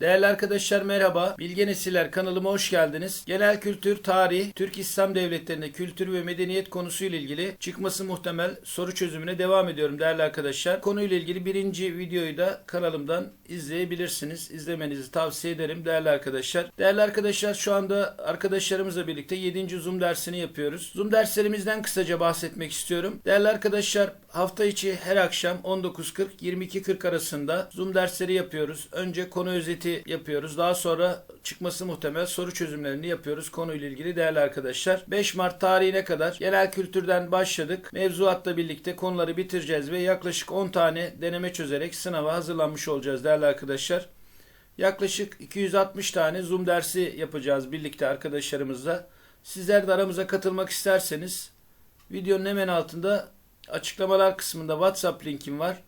Değerli arkadaşlar merhaba. Bilge Nesiller kanalıma hoş geldiniz. Genel kültür, tarih, Türk İslam devletlerinde kültür ve medeniyet konusuyla ilgili çıkması muhtemel soru çözümüne devam ediyorum değerli arkadaşlar. Konuyla ilgili birinci videoyu da kanalımdan izleyebilirsiniz. İzlemenizi tavsiye ederim değerli arkadaşlar. Değerli arkadaşlar şu anda arkadaşlarımızla birlikte 7. Zoom dersini yapıyoruz. Zoom derslerimizden kısaca bahsetmek istiyorum. Değerli arkadaşlar hafta içi her akşam 19.40-22.40 arasında Zoom dersleri yapıyoruz. Önce konu özeti yapıyoruz. Daha sonra çıkması muhtemel soru çözümlerini yapıyoruz konuyla ilgili değerli arkadaşlar. 5 Mart tarihine kadar genel kültürden başladık. Mevzuatla birlikte konuları bitireceğiz ve yaklaşık 10 tane deneme çözerek sınava hazırlanmış olacağız değerli arkadaşlar. Yaklaşık 260 tane Zoom dersi yapacağız birlikte arkadaşlarımızla. Sizler de aramıza katılmak isterseniz videonun hemen altında açıklamalar kısmında WhatsApp linkim var.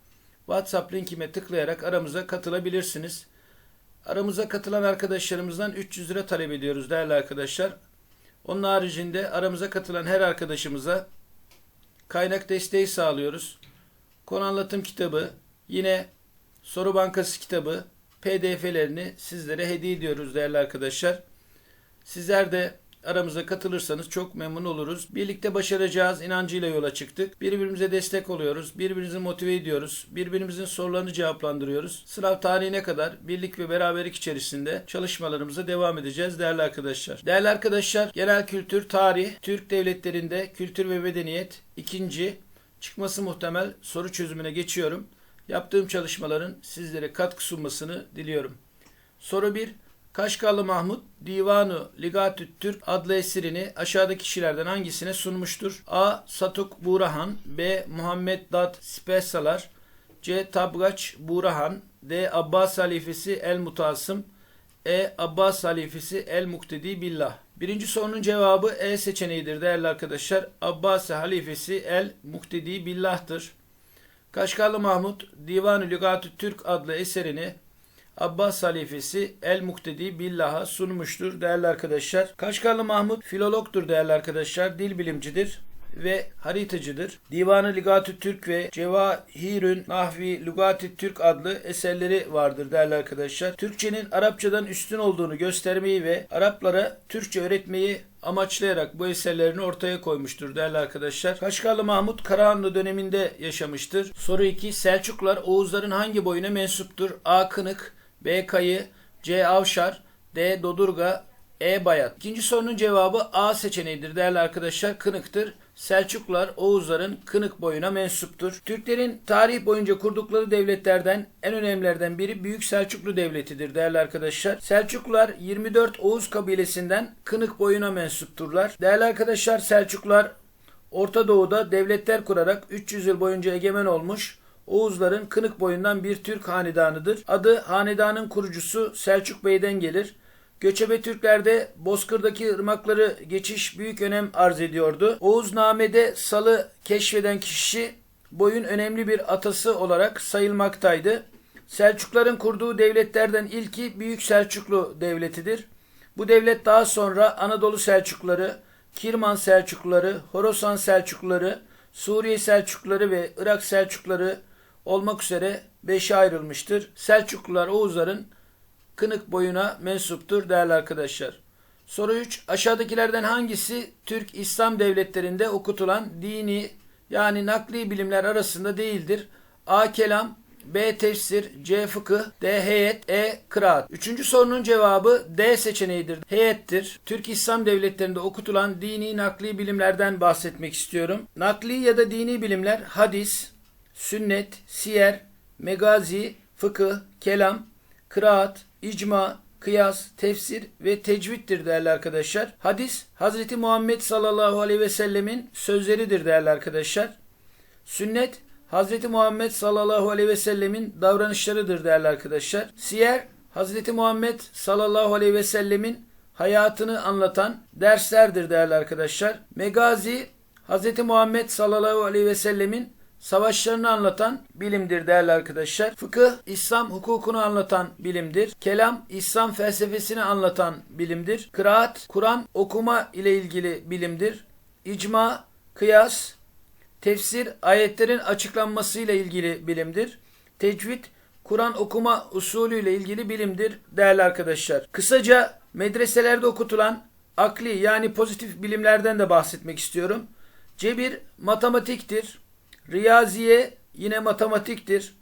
WhatsApp linkime tıklayarak aramıza katılabilirsiniz. Aramıza katılan arkadaşlarımızdan 300 lira talep ediyoruz değerli arkadaşlar. Onun haricinde aramıza katılan her arkadaşımıza kaynak desteği sağlıyoruz. Konu anlatım kitabı, yine soru bankası kitabı, pdf'lerini sizlere hediye ediyoruz değerli arkadaşlar. Sizler de aramıza katılırsanız çok memnun oluruz. Birlikte başaracağız inancıyla yola çıktık. Birbirimize destek oluyoruz. Birbirimizi motive ediyoruz. Birbirimizin sorularını cevaplandırıyoruz. Sınav tarihine kadar birlik ve beraberlik içerisinde çalışmalarımıza devam edeceğiz değerli arkadaşlar. Değerli arkadaşlar, genel kültür, tarih, Türk devletlerinde kültür ve medeniyet ikinci çıkması muhtemel soru çözümüne geçiyorum. Yaptığım çalışmaların sizlere katkı sunmasını diliyorum. Soru 1. Kaşgarlı Mahmut Divanu Ligatüt Türk adlı eserini aşağıdaki kişilerden hangisine sunmuştur? A. Satuk Burahan B. Muhammed Dad Spesalar C. Tabgaç Burahan D. Abbas halifesi El Mutasım E. Abbas halifesi El Muktedi Billah Birinci sorunun cevabı E seçeneğidir değerli arkadaşlar. Abbas halifesi El Muktedi Billah'tır. Kaşgarlı Mahmut Divan-ı Lügatü Türk adlı eserini Abbas halifesi El Muktedi Billah'a sunmuştur değerli arkadaşlar. Kaşgarlı Mahmut filologtur değerli arkadaşlar. Dil bilimcidir ve haritacıdır. Divanı Ligatü Türk ve Cevahirün Nahvi Lugati Türk adlı eserleri vardır değerli arkadaşlar. Türkçenin Arapçadan üstün olduğunu göstermeyi ve Araplara Türkçe öğretmeyi amaçlayarak bu eserlerini ortaya koymuştur değerli arkadaşlar. Kaşgarlı Mahmut Karahanlı döneminde yaşamıştır. Soru 2. Selçuklar Oğuzların hangi boyuna mensuptur? A. Kınık B. Kayı C. Avşar D. Dodurga E. Bayat. İkinci sorunun cevabı A seçeneğidir değerli arkadaşlar. Kınıktır. Selçuklular Oğuzların Kınık boyuna mensuptur. Türklerin tarih boyunca kurdukları devletlerden en önemlilerden biri Büyük Selçuklu Devleti'dir değerli arkadaşlar. Selçuklular 24 Oğuz kabilesinden Kınık boyuna mensupturlar. Değerli arkadaşlar Selçuklular Orta Doğu'da devletler kurarak 300 yıl boyunca egemen olmuş Oğuzların Kınık boyundan bir Türk hanedanıdır. Adı hanedanın kurucusu Selçuk Bey'den gelir. Göçebe Türklerde Bozkır'daki ırmakları geçiş büyük önem arz ediyordu. Oğuzname'de salı keşfeden kişi boyun önemli bir atası olarak sayılmaktaydı. Selçukların kurduğu devletlerden ilki Büyük Selçuklu Devleti'dir. Bu devlet daha sonra Anadolu Selçukluları, Kirman Selçukluları, Horasan Selçukluları, Suriye Selçukluları ve Irak Selçukluları olmak üzere beşe ayrılmıştır. Selçuklular Oğuzların Kınık boyuna mensuptur değerli arkadaşlar. Soru 3. Aşağıdakilerden hangisi Türk İslam devletlerinde okutulan dini yani nakli bilimler arasında değildir? A. Kelam B. Tefsir C. Fıkıh D. Heyet E. Kıraat Üçüncü sorunun cevabı D seçeneğidir. Heyettir. Türk İslam devletlerinde okutulan dini nakli bilimlerden bahsetmek istiyorum. Nakli ya da dini bilimler hadis, sünnet, siyer, megazi, fıkıh, kelam, kıraat, icma, kıyas, tefsir ve tecvittir değerli arkadaşlar. Hadis, Hazreti Muhammed sallallahu aleyhi ve sellemin sözleridir değerli arkadaşlar. Sünnet, Hazreti Muhammed sallallahu aleyhi ve sellemin davranışlarıdır değerli arkadaşlar. Siyer, Hazreti Muhammed sallallahu aleyhi ve sellemin hayatını anlatan derslerdir değerli arkadaşlar. Megazi, Hazreti Muhammed sallallahu aleyhi ve sellemin savaşlarını anlatan bilimdir değerli arkadaşlar. Fıkıh, İslam hukukunu anlatan bilimdir. Kelam, İslam felsefesini anlatan bilimdir. Kıraat, Kur'an okuma ile ilgili bilimdir. İcma, kıyas, tefsir, ayetlerin açıklanması ile ilgili bilimdir. Tecvid, Kur'an okuma usulü ile ilgili bilimdir değerli arkadaşlar. Kısaca medreselerde okutulan akli yani pozitif bilimlerden de bahsetmek istiyorum. Cebir matematiktir. Riyaziye yine matematiktir.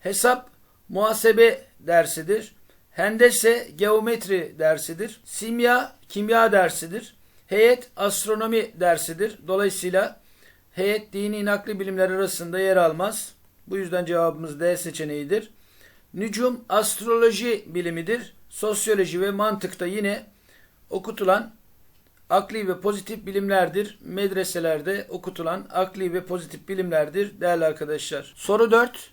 Hesap muhasebe dersidir. Hendese geometri dersidir. Simya kimya dersidir. Heyet astronomi dersidir. Dolayısıyla heyet dini nakli bilimler arasında yer almaz. Bu yüzden cevabımız D seçeneğidir. Nücum astroloji bilimidir. Sosyoloji ve mantıkta yine okutulan akli ve pozitif bilimlerdir. Medreselerde okutulan akli ve pozitif bilimlerdir değerli arkadaşlar. Soru 4.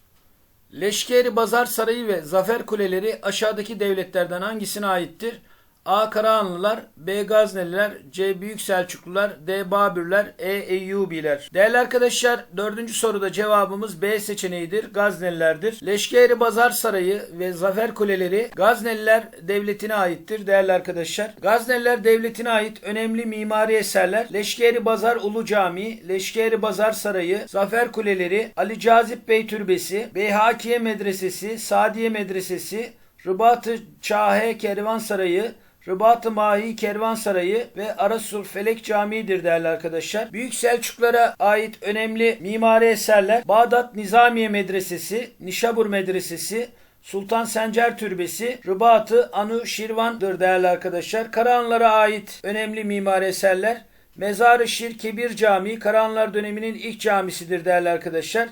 Leşkeri Bazar Sarayı ve Zafer Kuleleri aşağıdaki devletlerden hangisine aittir? A. Karahanlılar, B. Gazneliler, C. Büyük Selçuklular, D. Babürler, E. Eyyubiler. Değerli arkadaşlar dördüncü soruda cevabımız B seçeneğidir. Gaznelilerdir. Leşkeri Bazar Sarayı ve Zafer Kuleleri Gazneliler Devleti'ne aittir değerli arkadaşlar. Gazneliler Devleti'ne ait önemli mimari eserler Leşkeri Bazar Ulu Camii, Leşkeri Bazar Sarayı, Zafer Kuleleri, Ali Cazip Bey Türbesi, Beyhakiye Medresesi, Sadiye Medresesi, Rıbat-ı Çahe Kervansarayı, Rıbat-ı Mahi Kervansarayı ve Arasul Felek Camii'dir değerli arkadaşlar. Büyük Selçuklara ait önemli mimari eserler Bağdat Nizamiye Medresesi, Nişabur Medresesi, Sultan Sencer Türbesi, Rıbat-ı Anu Şirvan'dır değerli arkadaşlar. Karahanlara ait önemli mimari eserler Mezar-ı Şir Kebir Camii, Karahanlar döneminin ilk camisidir değerli arkadaşlar.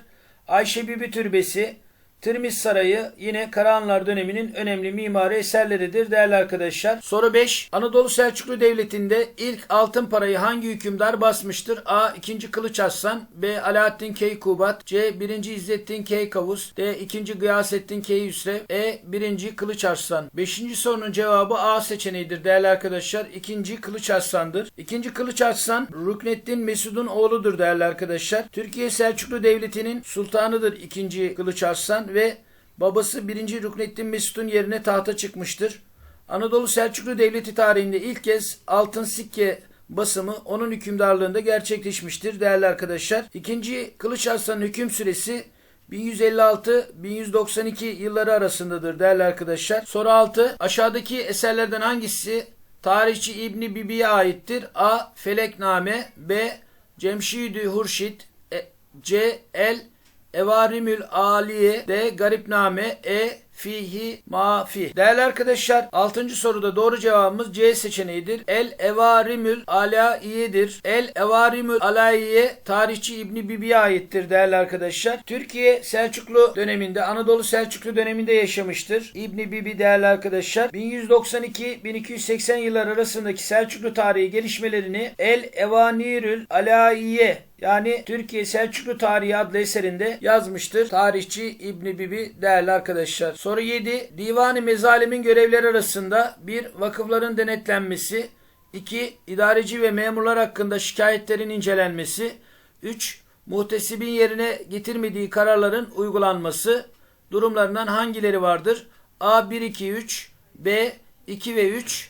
Ayşe Bibi Türbesi, Tirmiz Sarayı yine Karahanlar döneminin önemli mimari eserleridir değerli arkadaşlar. Soru 5. Anadolu Selçuklu Devleti'nde ilk altın parayı hangi hükümdar basmıştır? A. 2. Kılıç Arslan B. Alaaddin Keykubat C. 1. İzzettin Keykavus D. 2. Gıyasettin Keyyüsrev E. 1. Kılıç Arslan 5. sorunun cevabı A seçeneğidir değerli arkadaşlar. 2. Kılıç Arslan'dır. 2. Kılıç Arslan Rükneddin Mesud'un oğludur değerli arkadaşlar. Türkiye Selçuklu Devleti'nin sultanıdır 2. Kılıç Ve babası 1. Rükneddin Mesud'un yerine tahta çıkmıştır. Anadolu Selçuklu Devleti tarihinde ilk kez altın sikke basımı onun hükümdarlığında gerçekleşmiştir değerli arkadaşlar. İkinci Kılıç Arslan'ın hüküm süresi 1156-1192 yılları arasındadır değerli arkadaşlar. Soru 6. Aşağıdaki eserlerden hangisi tarihçi İbni Bibi'ye aittir? A. Felekname B. Cemşidü Hurşit e, C. El Evarimül Aliye D. Garipname E. Fihi mafi. Değerli arkadaşlar 6. soruda doğru cevabımız C seçeneğidir. El Evarimül Alaiye'dir. El Evarimül Alaiye tarihçi İbni Bibi'ye aittir değerli arkadaşlar. Türkiye Selçuklu döneminde Anadolu Selçuklu döneminde yaşamıştır. İbni Bibi değerli arkadaşlar 1192-1280 yıllar arasındaki Selçuklu tarihi gelişmelerini El Evanirül Alaiye yani Türkiye Selçuklu Tarihi adlı eserinde yazmıştır. Tarihçi İbni Bibi değerli arkadaşlar. Soru 7. Divan-ı Mezalim'in görevleri arasında 1. Vakıfların denetlenmesi 2. idareci ve memurlar hakkında şikayetlerin incelenmesi 3. Muhtesibin yerine getirmediği kararların uygulanması durumlarından hangileri vardır? A 1 2 3 B 2 ve 3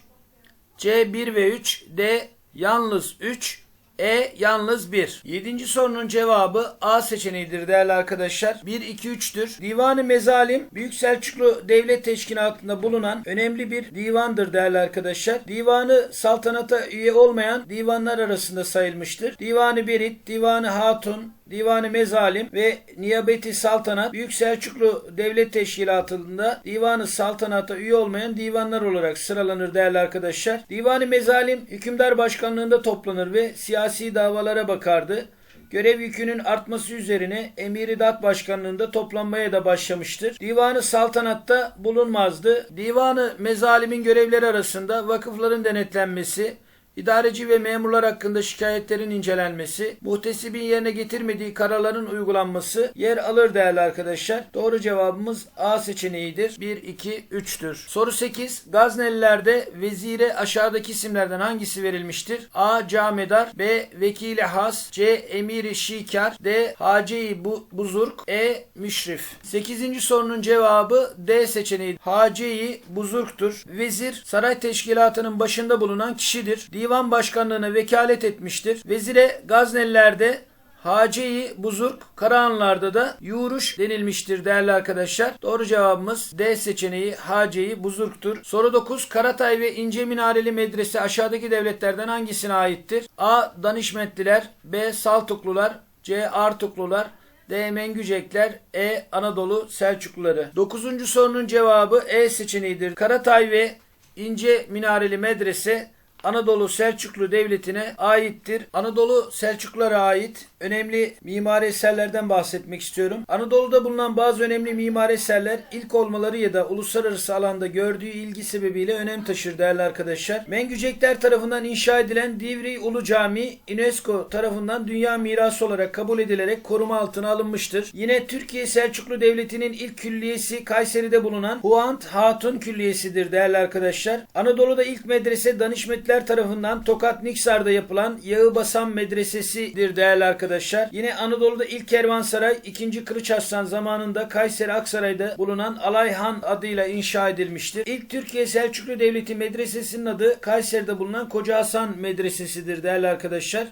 C 1 ve 3 D yalnız 3 e yalnız 1. 7. sorunun cevabı A seçeneğidir değerli arkadaşlar. 1, 2, 3'tür. Divanı Mezalim Büyük Selçuklu Devlet Teşkilatı'nda bulunan önemli bir divandır değerli arkadaşlar. Divanı saltanata üye olmayan divanlar arasında sayılmıştır. Divanı Berit, Divanı Hatun, Divanı Mezalim ve Niyabeti Saltanat Büyük Selçuklu Devlet Teşkilatı'nda Divanı Saltanat'a üye olmayan divanlar olarak sıralanır değerli arkadaşlar. Divanı Mezalim hükümdar başkanlığında toplanır ve siyasi davalara bakardı. Görev yükünün artması üzerine Emiri Dat Başkanlığında toplanmaya da başlamıştır. Divanı Saltanat'ta bulunmazdı. Divanı Mezalim'in görevleri arasında vakıfların denetlenmesi, İdareci ve memurlar hakkında şikayetlerin incelenmesi, muhtesibin yerine getirmediği kararların uygulanması yer alır değerli arkadaşlar. Doğru cevabımız A seçeneğidir. 1, 2, 3'tür. Soru 8. Gaznelilerde vezire aşağıdaki isimlerden hangisi verilmiştir? A. Camedar B. Vekili Has C. Emiri Şikar D. Hace-i Bu- Buzurg E. Müşrif 8. sorunun cevabı D seçeneği. Hace-i Buzurg'tur. Vezir saray teşkilatının başında bulunan kişidir. Divan başkanlığına vekalet etmiştir. Vezire Gaznelilerde Haceyi Buzurg, Karahanlılarda da Yuruş denilmiştir değerli arkadaşlar. Doğru cevabımız D seçeneği Haceyi Buzurg'tur. Soru 9. Karatay ve İnce Minareli Medrese aşağıdaki devletlerden hangisine aittir? A. Danişmentliler B. Saltuklular C. Artuklular D. Mengücekler E. Anadolu Selçukluları. Dokuzuncu sorunun cevabı E seçeneğidir. Karatay ve İnce Minareli Medrese Anadolu Selçuklu Devleti'ne aittir. Anadolu Selçuklulara ait önemli mimari eserlerden bahsetmek istiyorum. Anadolu'da bulunan bazı önemli mimari eserler ilk olmaları ya da uluslararası alanda gördüğü ilgi sebebiyle önem taşır değerli arkadaşlar. Mengücekler tarafından inşa edilen Divri Ulu Camii UNESCO tarafından dünya mirası olarak kabul edilerek koruma altına alınmıştır. Yine Türkiye Selçuklu Devleti'nin ilk külliyesi Kayseri'de bulunan Huant Hatun Külliyesi'dir değerli arkadaşlar. Anadolu'da ilk medrese Danışmetler tarafından Tokat Niksar'da yapılan Yağı Basan Medresesi'dir değerli arkadaşlar. Yine Anadolu'da ilk kervansaray 2. Kılıç Arslan zamanında Kayseri Aksaray'da bulunan Alayhan adıyla inşa edilmiştir. İlk Türkiye Selçuklu Devleti Medresesi'nin adı Kayseri'de bulunan Koca Hasan Medresesi'dir değerli arkadaşlar.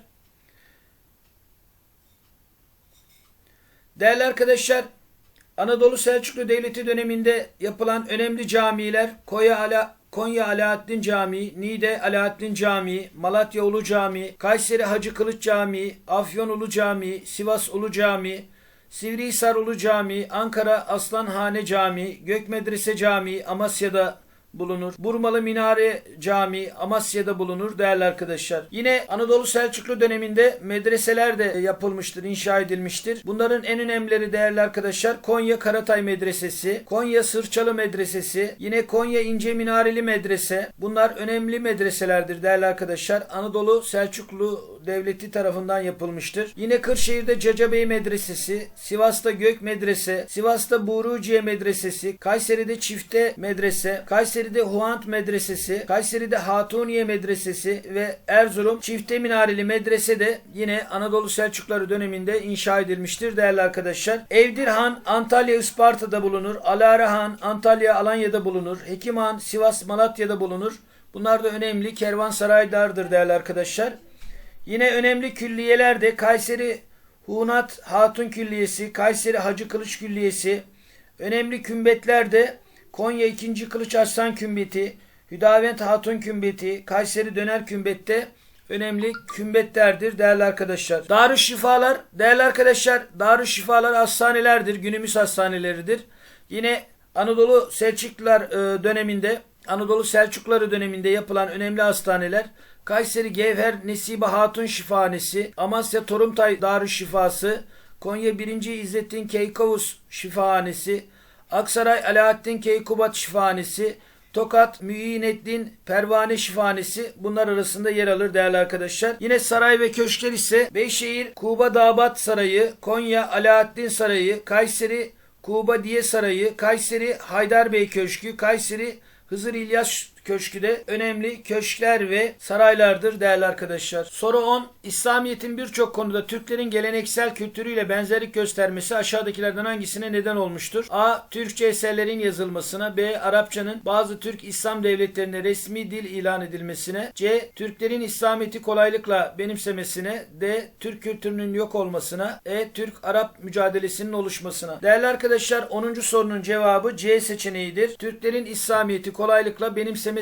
Değerli arkadaşlar, Anadolu Selçuklu Devleti döneminde yapılan önemli camiler Konya Ala Konya Alaaddin Camii, Niğde Alaaddin Camii, Malatya Ulu Camii, Kayseri Hacı Kılıç Camii, Afyon Ulu Camii, Sivas Ulu Camii, Sivrihisar Ulu Camii, Ankara Aslanhane Camii, Gök Medrese Camii, Amasya'da bulunur. Burmalı Minare Camii Amasya'da bulunur değerli arkadaşlar. Yine Anadolu Selçuklu döneminde medreseler de yapılmıştır, inşa edilmiştir. Bunların en önemlileri değerli arkadaşlar Konya Karatay Medresesi, Konya Sırçalı Medresesi, yine Konya İnce Minareli Medrese. Bunlar önemli medreselerdir değerli arkadaşlar. Anadolu Selçuklu Devleti tarafından yapılmıştır. Yine Kırşehir'de Cacabey Medresesi, Sivas'ta Gök Medrese, Sivas'ta Buruciye Medresesi, Kayseri'de Çifte Medrese, Kayseri'de Huant Medresesi, Kayseri'de Hatuniye Medresesi ve Erzurum Çifte Minareli Medrese de yine Anadolu Selçukları döneminde inşa edilmiştir değerli arkadaşlar. Evdirhan Antalya Isparta'da bulunur. Alarahan Antalya Alanya'da bulunur. Hekimhan Sivas Malatya'da bulunur. Bunlar da önemli kervansaraylardır değerli arkadaşlar. Yine önemli külliyeler de Kayseri Hunat Hatun Külliyesi, Kayseri Hacı Kılıç Külliyesi, önemli kümbetler de Konya 2. Kılıç Arslan Kümbeti, Hüdavent Hatun Kümbeti, Kayseri Döner Kümbet'te önemli kümbetlerdir değerli arkadaşlar. Darüşşifalar değerli arkadaşlar Darüşşifalar hastanelerdir. Günümüz hastaneleridir. Yine Anadolu Selçuklular e, döneminde Anadolu Selçukluları döneminde yapılan önemli hastaneler Kayseri Gevher Nesibe Hatun Şifahanesi, Amasya Torumtay Darüşşifası, Konya 1. İzzettin Keykovus Şifahanesi, Aksaray Alaaddin Keykubat Şifahanesi, Tokat Müyyineddin Pervane Şifanesi bunlar arasında yer alır değerli arkadaşlar. Yine saray ve köşkler ise Beyşehir Kuba Dabat Sarayı, Konya Alaaddin Sarayı, Kayseri Kuba Diye Sarayı, Kayseri Haydarbey Köşkü, Kayseri Hızır İlyas Köşkü de önemli köşkler ve saraylardır değerli arkadaşlar. Soru 10. İslamiyet'in birçok konuda Türklerin geleneksel kültürüyle benzerlik göstermesi aşağıdakilerden hangisine neden olmuştur? A. Türkçe eserlerin yazılmasına. B. Arapçanın bazı Türk İslam devletlerine resmi dil ilan edilmesine. C. Türklerin İslamiyet'i kolaylıkla benimsemesine. D. Türk kültürünün yok olmasına. E. Türk-Arap mücadelesinin oluşmasına. Değerli arkadaşlar 10. sorunun cevabı C seçeneğidir. Türklerin İslamiyet'i kolaylıkla benimsemesine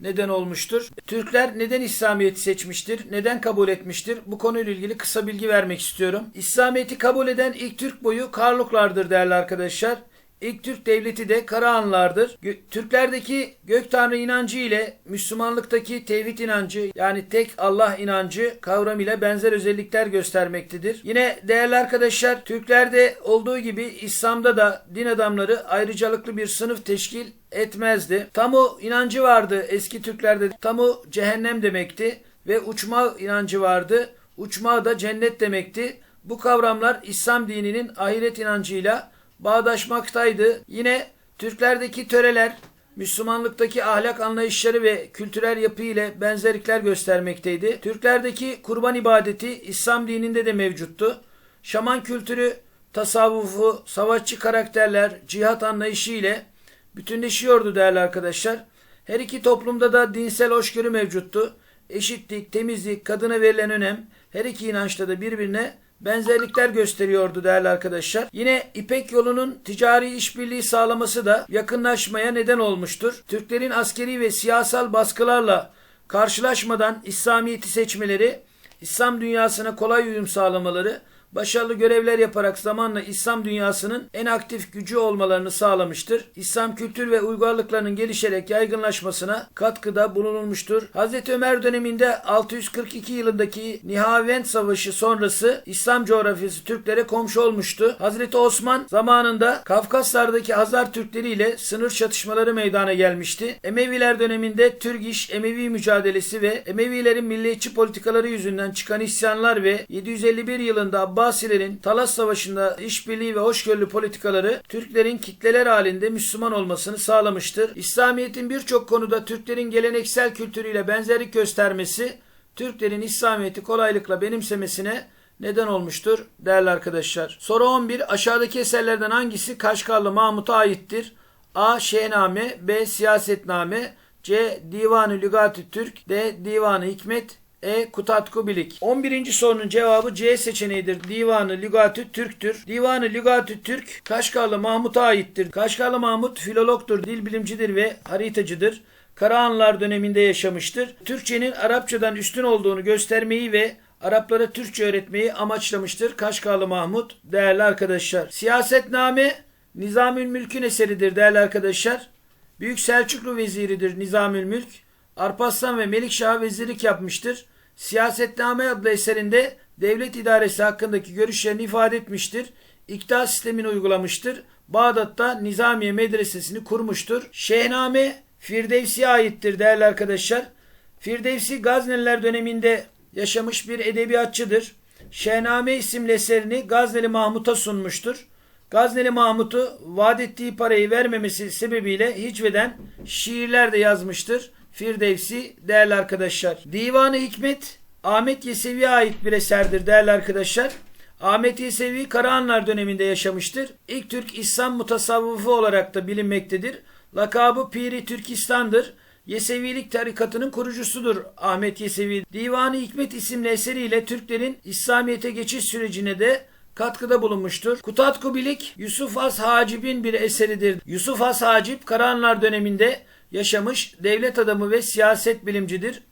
neden olmuştur. Türkler neden İslamiyet'i seçmiştir? Neden kabul etmiştir? Bu konuyla ilgili kısa bilgi vermek istiyorum. İslamiyet'i kabul eden ilk Türk boyu Karluklardır değerli arkadaşlar. İlk Türk devleti de Karahanlardır. Gö- Türklerdeki gök tanrı inancı ile Müslümanlıktaki tevhid inancı yani tek Allah inancı kavram ile benzer özellikler göstermektedir. Yine değerli arkadaşlar Türklerde olduğu gibi İslam'da da din adamları ayrıcalıklı bir sınıf teşkil etmezdi. Tamu inancı vardı eski Türklerde. Tamu cehennem demekti ve uçma inancı vardı. Uçma da cennet demekti. Bu kavramlar İslam dininin ahiret inancıyla bağdaşmaktaydı. Yine Türklerdeki töreler Müslümanlıktaki ahlak anlayışları ve kültürel yapı ile benzerlikler göstermekteydi. Türklerdeki kurban ibadeti İslam dininde de mevcuttu. Şaman kültürü, tasavvufu, savaşçı karakterler, cihat anlayışı ile bütünleşiyordu değerli arkadaşlar. Her iki toplumda da dinsel hoşgörü mevcuttu. Eşitlik, temizlik, kadına verilen önem her iki inançta da birbirine benzerlikler gösteriyordu değerli arkadaşlar. Yine İpek yolunun ticari işbirliği sağlaması da yakınlaşmaya neden olmuştur. Türklerin askeri ve siyasal baskılarla karşılaşmadan İslamiyet'i seçmeleri, İslam dünyasına kolay uyum sağlamaları, başarılı görevler yaparak zamanla İslam dünyasının en aktif gücü olmalarını sağlamıştır. İslam kültür ve uygarlıklarının gelişerek yaygınlaşmasına katkıda bulunulmuştur. Hz. Ömer döneminde 642 yılındaki Nihavend Savaşı sonrası İslam coğrafyası Türklere komşu olmuştu. Hz. Osman zamanında Kafkaslardaki Hazar Türkleri ile sınır çatışmaları meydana gelmişti. Emeviler döneminde Türk İş, Emevi mücadelesi ve Emevilerin milliyetçi politikaları yüzünden çıkan isyanlar ve 751 yılında Abbas Abbasilerin Talas Savaşı'nda işbirliği ve hoşgörülü politikaları Türklerin kitleler halinde Müslüman olmasını sağlamıştır. İslamiyet'in birçok konuda Türklerin geleneksel kültürüyle benzerlik göstermesi Türklerin İslamiyet'i kolaylıkla benimsemesine neden olmuştur değerli arkadaşlar. Soru 11. Aşağıdaki eserlerden hangisi Kaşgarlı Mahmut'a aittir? A. Şehname B. Siyasetname C. Divanı Lügatü Türk D. Divanı Hikmet e. Kutatku Bilik. 11. sorunun cevabı C seçeneğidir. Divanı Lügatü Türk'tür. Divanı Lügatü Türk Kaşgarlı Mahmut'a aittir. Kaşgarlı Mahmut filologtur, dil bilimcidir ve haritacıdır. Karahanlar döneminde yaşamıştır. Türkçenin Arapçadan üstün olduğunu göstermeyi ve Araplara Türkçe öğretmeyi amaçlamıştır. Kaşgarlı Mahmut değerli arkadaşlar. Siyasetname Nizamül Mülk'ün eseridir değerli arkadaşlar. Büyük Selçuklu veziridir Nizamül Mülk. Arpaslan ve Melikşah'a vezirlik yapmıştır. Siyasetname adlı eserinde devlet idaresi hakkındaki görüşlerini ifade etmiştir. İktidar sistemini uygulamıştır. Bağdat'ta Nizamiye Medresesi'ni kurmuştur. Şehname Firdevsi'ye aittir değerli arkadaşlar. Firdevsi Gazneliler döneminde yaşamış bir edebiyatçıdır. Şehname isimli eserini Gazneli Mahmut'a sunmuştur. Gazneli Mahmut'u vaat ettiği parayı vermemesi sebebiyle hicveden şiirler de yazmıştır. Firdevsi değerli arkadaşlar. Divanı Hikmet Ahmet Yesevi'ye ait bir eserdir değerli arkadaşlar. Ahmet Yesevi Karahanlar döneminde yaşamıştır. İlk Türk İslam mutasavvıfı olarak da bilinmektedir. Lakabı Piri Türkistan'dır. Yesevilik tarikatının kurucusudur Ahmet Yesevi. Divanı Hikmet isimli eseriyle Türklerin İslamiyet'e geçiş sürecine de katkıda bulunmuştur. Kutatku Bilik Yusuf Has Hacib'in bir eseridir. Yusuf Has Hacip Karahanlar döneminde yaşamış devlet adamı ve siyaset bilimcidir.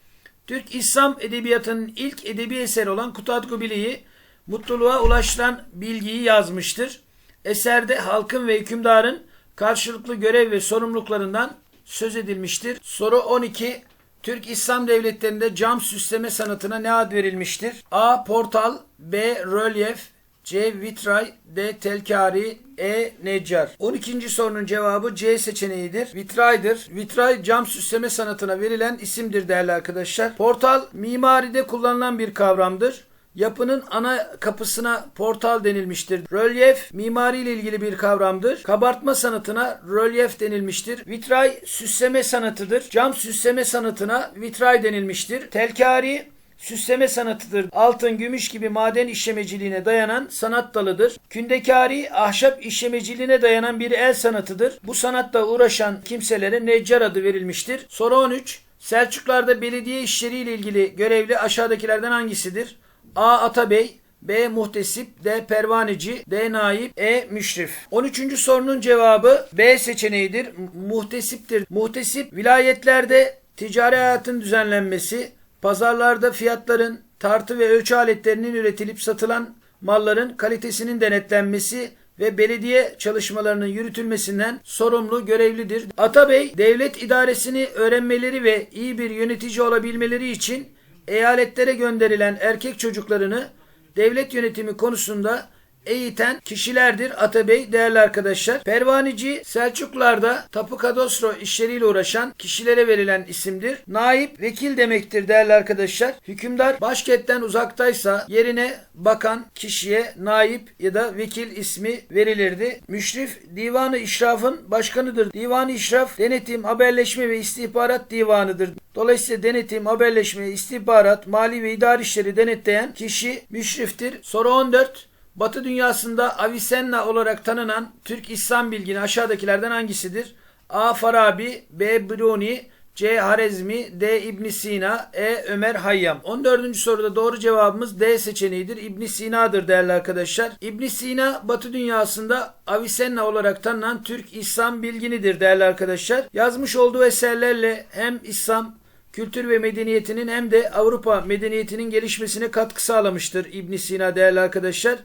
Türk İslam edebiyatının ilk edebi eseri olan Kutatku Bilik'i mutluluğa ulaştıran bilgiyi yazmıştır. Eserde halkın ve hükümdarın karşılıklı görev ve sorumluluklarından söz edilmiştir. Soru 12. Türk İslam devletlerinde cam süsleme sanatına ne ad verilmiştir? A. Portal B. Rölyef C. Vitray D. Telkari E. Neccar 12. sorunun cevabı C seçeneğidir. Vitraydır. Vitray cam süsleme sanatına verilen isimdir değerli arkadaşlar. Portal mimaride kullanılan bir kavramdır. Yapının ana kapısına portal denilmiştir. Rölyef mimari ile ilgili bir kavramdır. Kabartma sanatına rölyef denilmiştir. Vitray süsleme sanatıdır. Cam süsleme sanatına vitray denilmiştir. Telkari süsleme sanatıdır. Altın, gümüş gibi maden işlemeciliğine dayanan sanat dalıdır. Kündekari, ahşap işlemeciliğine dayanan bir el sanatıdır. Bu sanatla uğraşan kimselere neccar adı verilmiştir. Soru 13. Selçuklarda belediye işleriyle ilgili görevli aşağıdakilerden hangisidir? A. Atabey B. Muhtesip D. Pervaneci D. Naip E. Müşrif 13. sorunun cevabı B seçeneğidir. Muhtesiptir. Muhtesip vilayetlerde ticari hayatın düzenlenmesi, pazarlarda fiyatların, tartı ve ölçü aletlerinin üretilip satılan malların kalitesinin denetlenmesi ve belediye çalışmalarının yürütülmesinden sorumlu görevlidir. Atabey, devlet idaresini öğrenmeleri ve iyi bir yönetici olabilmeleri için eyaletlere gönderilen erkek çocuklarını devlet yönetimi konusunda eğiten kişilerdir Atabey değerli arkadaşlar. Pervanici Selçuklularda tapu kadastro işleriyle uğraşan kişilere verilen isimdir. Naip vekil demektir değerli arkadaşlar. Hükümdar başkentten uzaktaysa yerine bakan kişiye naip ya da vekil ismi verilirdi. Müşrif divanı işrafın başkanıdır. Divanı işraf denetim, haberleşme ve istihbarat divanıdır. Dolayısıyla denetim, haberleşme, istihbarat, mali ve idari işleri denetleyen kişi müşriftir. Soru 14. Batı dünyasında Avicenna olarak tanınan Türk İslam bilgini aşağıdakilerden hangisidir? A. Farabi B. Bruni C. Harezmi D. İbn Sina E. Ömer Hayyam 14. soruda doğru cevabımız D seçeneğidir. İbn Sina'dır değerli arkadaşlar. İbn Sina Batı dünyasında Avicenna olarak tanınan Türk İslam bilginidir değerli arkadaşlar. Yazmış olduğu eserlerle hem İslam kültür ve medeniyetinin hem de Avrupa medeniyetinin gelişmesine katkı sağlamıştır İbn Sina değerli arkadaşlar.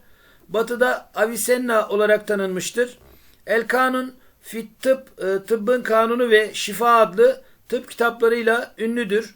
Batı'da Avicenna olarak tanınmıştır. El Kanun Fit Tıp, e, Tıbbın Kanunu ve Şifa adlı tıp kitaplarıyla ünlüdür.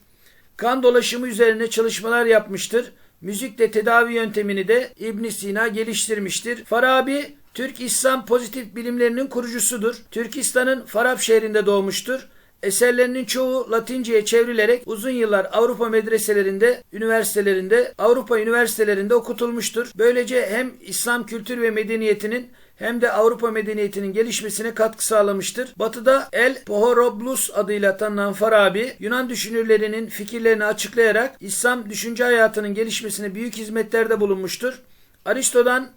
Kan dolaşımı üzerine çalışmalar yapmıştır. Müzikle tedavi yöntemini de İbn Sina geliştirmiştir. Farabi, Türk İslam pozitif bilimlerinin kurucusudur. Türkistan'ın Farab şehrinde doğmuştur. Eserlerinin çoğu Latince'ye çevrilerek uzun yıllar Avrupa medreselerinde, üniversitelerinde, Avrupa üniversitelerinde okutulmuştur. Böylece hem İslam kültür ve medeniyetinin hem de Avrupa medeniyetinin gelişmesine katkı sağlamıştır. Batı'da El Pohoroblus adıyla tanınan Farabi, Yunan düşünürlerinin fikirlerini açıklayarak İslam düşünce hayatının gelişmesine büyük hizmetlerde bulunmuştur. Aristo'dan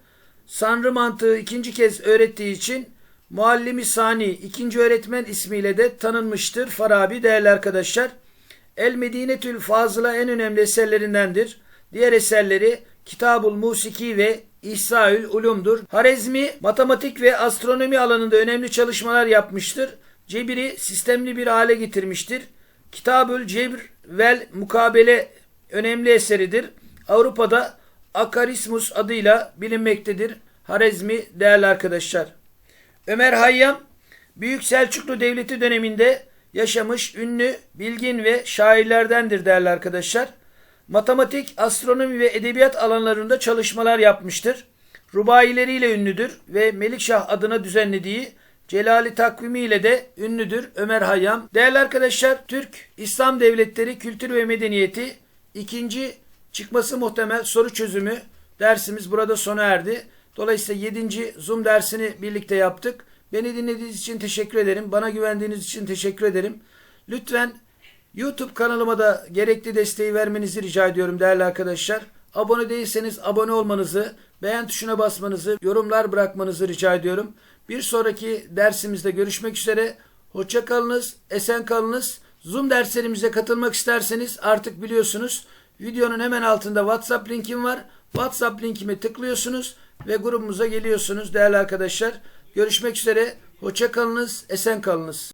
Sanrı mantığı ikinci kez öğrettiği için Muallimi Sani ikinci öğretmen ismiyle de tanınmıştır Farabi değerli arkadaşlar. El Medinetül Fazıla en önemli eserlerindendir. Diğer eserleri Kitabul Musiki ve İhsaül Ulum'dur. Harezmi matematik ve astronomi alanında önemli çalışmalar yapmıştır. Cebiri sistemli bir hale getirmiştir. Kitabül Cebr vel Mukabele önemli eseridir. Avrupa'da Akarismus adıyla bilinmektedir. Harezmi değerli arkadaşlar. Ömer Hayyam Büyük Selçuklu Devleti döneminde yaşamış ünlü, bilgin ve şairlerdendir değerli arkadaşlar. Matematik, astronomi ve edebiyat alanlarında çalışmalar yapmıştır. Rubaileriyle ünlüdür ve Melikşah adına düzenlediği Celali takvimi ile de ünlüdür Ömer Hayyam. Değerli arkadaşlar, Türk İslam Devletleri Kültür ve Medeniyeti ikinci çıkması muhtemel soru çözümü dersimiz burada sona erdi. Dolayısıyla 7. Zoom dersini birlikte yaptık. Beni dinlediğiniz için teşekkür ederim. Bana güvendiğiniz için teşekkür ederim. Lütfen YouTube kanalıma da gerekli desteği vermenizi rica ediyorum değerli arkadaşlar. Abone değilseniz abone olmanızı, beğen tuşuna basmanızı, yorumlar bırakmanızı rica ediyorum. Bir sonraki dersimizde görüşmek üzere. Hoşça kalınız, esen kalınız. Zoom derslerimize katılmak isterseniz artık biliyorsunuz. Videonun hemen altında WhatsApp linkim var. WhatsApp linkime tıklıyorsunuz ve grubumuza geliyorsunuz değerli arkadaşlar. Görüşmek üzere. Hoşça kalınız, esen kalınız.